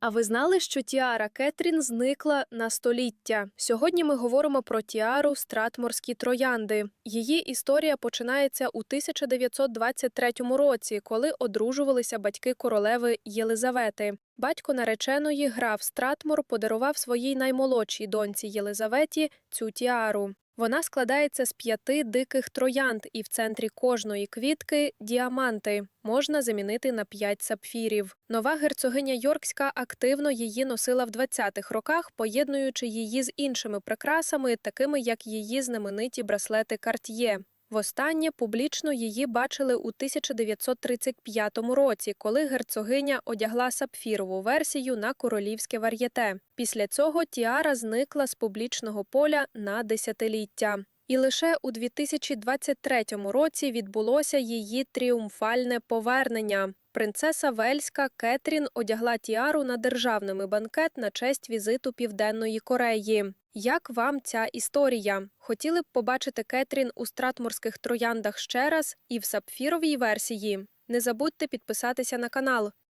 А ви знали, що тіара Кетрін зникла на століття? Сьогодні ми говоримо про тіару Стратморські троянди. Її історія починається у 1923 році, коли одружувалися батьки королеви Єлизавети. Батько нареченої граф Стратмор подарував своїй наймолодшій доньці Єлизаветі цю тіару. Вона складається з п'яти диких троянд, і в центрі кожної квітки діаманти. Можна замінити на п'ять сапфірів. Нова герцогиня Йоркська активно її носила в 20-х роках, поєднуючи її з іншими прикрасами, такими як її знамениті браслети Карт'є. Востаннє публічно її бачили у 1935 році, коли герцогиня одягла сапфірову версію на королівське вар'єте. Після цього тіара зникла з публічного поля на десятиліття. І лише у 2023 році відбулося її тріумфальне повернення. Принцеса Вельська Кетрін одягла тіару на державний банкет на честь візиту Південної Кореї. Як вам ця історія? Хотіли б побачити Кетрін у стратморських трояндах ще раз і в сапфіровій версії? Не забудьте підписатися на канал.